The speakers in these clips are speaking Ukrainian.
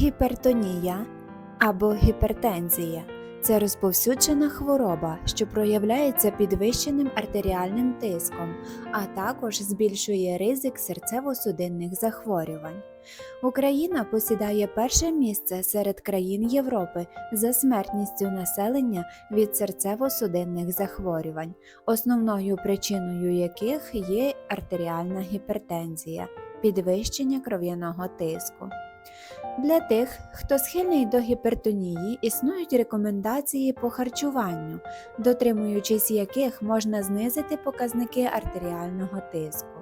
Гіпертонія або гіпертензія це розповсюджена хвороба, що проявляється підвищеним артеріальним тиском, а також збільшує ризик серцево-судинних захворювань. Україна посідає перше місце серед країн Європи за смертністю населення від серцево-судинних захворювань, основною причиною яких є артеріальна гіпертензія, підвищення кров'яного тиску. Для тих, хто схильний до гіпертонії, існують рекомендації по харчуванню, дотримуючись яких можна знизити показники артеріального тиску.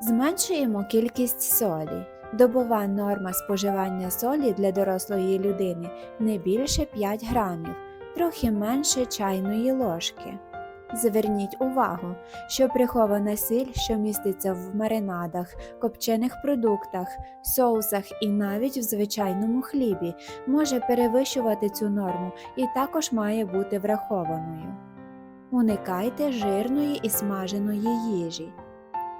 Зменшуємо кількість солі. Добова норма споживання солі для дорослої людини не більше 5 грамів, трохи менше чайної ложки. Зверніть увагу, що прихована сіль, що міститься в маринадах, копчених продуктах, соусах і навіть в звичайному хлібі, може перевищувати цю норму і також має бути врахованою. Уникайте жирної і смаженої їжі.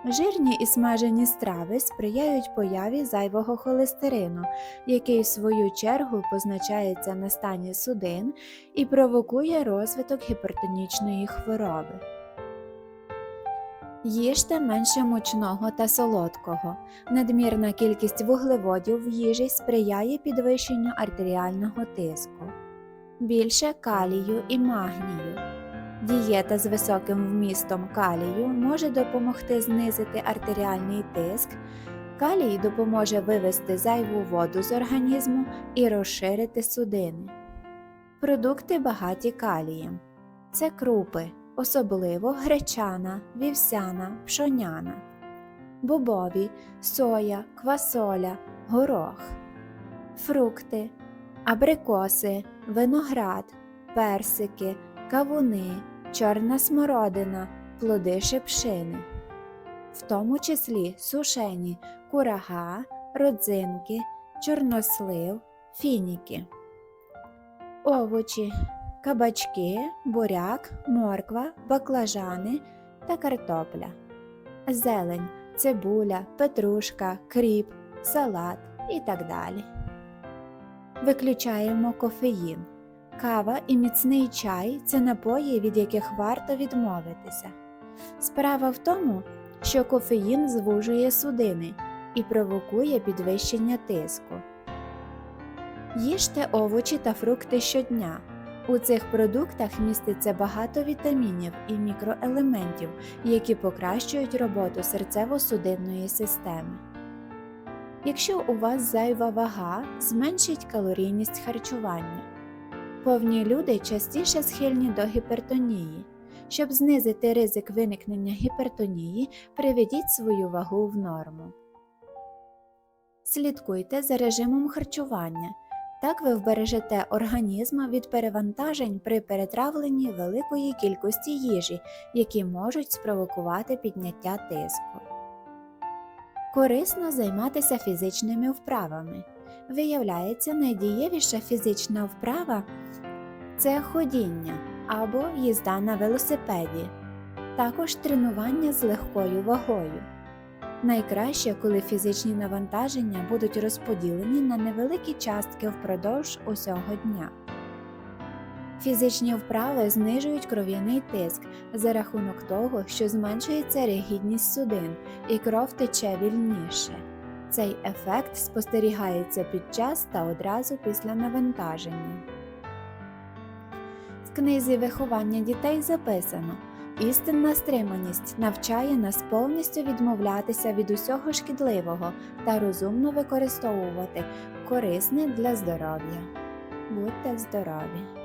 Жирні і смажені страви сприяють появі зайвого холестерину, який в свою чергу позначається на стані судин і провокує розвиток гіпертонічної хвороби. Їжте менше мучного та солодкого. Надмірна кількість вуглеводів в їжі сприяє підвищенню артеріального тиску. Більше калію і магнію. Дієта з високим вмістом калію може допомогти знизити артеріальний тиск. Калій допоможе вивести зайву воду з організму і розширити судини. Продукти багаті калієм. Це крупи, особливо гречана, вівсяна, пшоняна, бобові, соя, квасоля, горох, фрукти, абрикоси, виноград, персики, кавуни, чорна смородина, плоди шипшини, в тому числі сушені курага, родзинки, чорнослив, фініки, овочі, кабачки, буряк, морква, баклажани та картопля, зелень, цибуля, петрушка, кріп, салат і так далі. Виключаємо кофеїн. Кава і міцний чай це напої, від яких варто відмовитися. Справа в тому, що кофеїн звужує судини і провокує підвищення тиску. Їжте овочі та фрукти щодня. У цих продуктах міститься багато вітамінів і мікроелементів, які покращують роботу серцево-судинної системи. Якщо у вас зайва вага, зменшіть калорійність харчування. Повні люди частіше схильні до гіпертонії. Щоб знизити ризик виникнення гіпертонії, приведіть свою вагу в норму. Слідкуйте за режимом харчування. Так ви вбережете організм від перевантажень при перетравленні великої кількості їжі, які можуть спровокувати підняття тиску. Корисно займатися фізичними вправами. Виявляється, найдієвіша фізична вправа це ходіння або їзда на велосипеді, також тренування з легкою вагою. Найкраще, коли фізичні навантаження будуть розподілені на невеликі частки впродовж усього дня. Фізичні вправи знижують кров'яний тиск за рахунок того, що зменшується ригідність судин і кров тече вільніше. Цей ефект спостерігається під час та одразу після навантаження. В книзі виховання дітей записано істинна стриманість навчає нас повністю відмовлятися від усього шкідливого та розумно використовувати корисне для здоров'я. Будьте здорові!